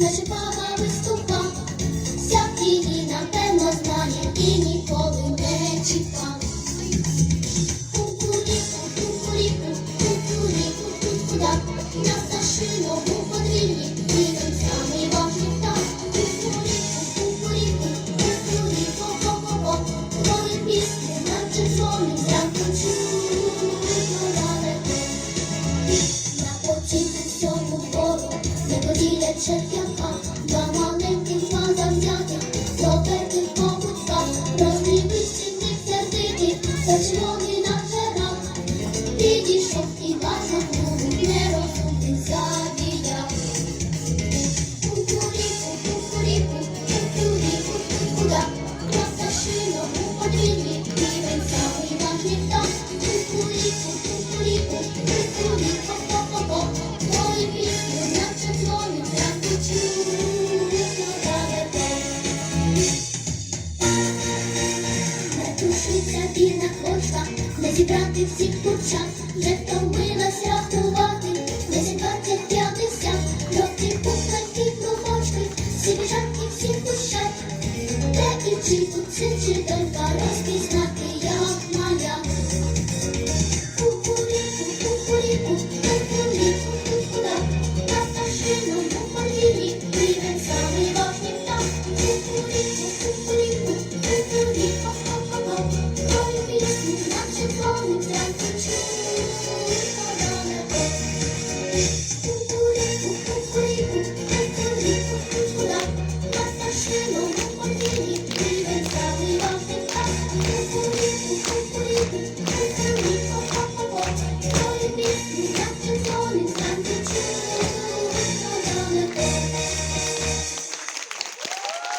наче баба виступа, Сяк її напевно знає і ніколи не чекав. Кукуріку, кукуріку, кукуріку, тут куда, на пташиному подвір'ї, відом самий важкий птах. Кукуріку, кукуріку, кукуріку, ко-ко-ко, твої пісні, наче дзвони, я хочу далеко. пішов і бачив губи, не розумний завіяв. Кукуріку, кукуріку, кукуріку, куда? Краса шина у подвір'ї, півень самий наш літа. По-по-по, твої пісні, наче дзвони, так. Зібрати всіх курчат, вже втомилась рахувати, десять, двадцять, п'ятдесят, жовті пухненькі клубочки, всі біжать і всі пущать, де і чи тут син, чи донька, розпізнати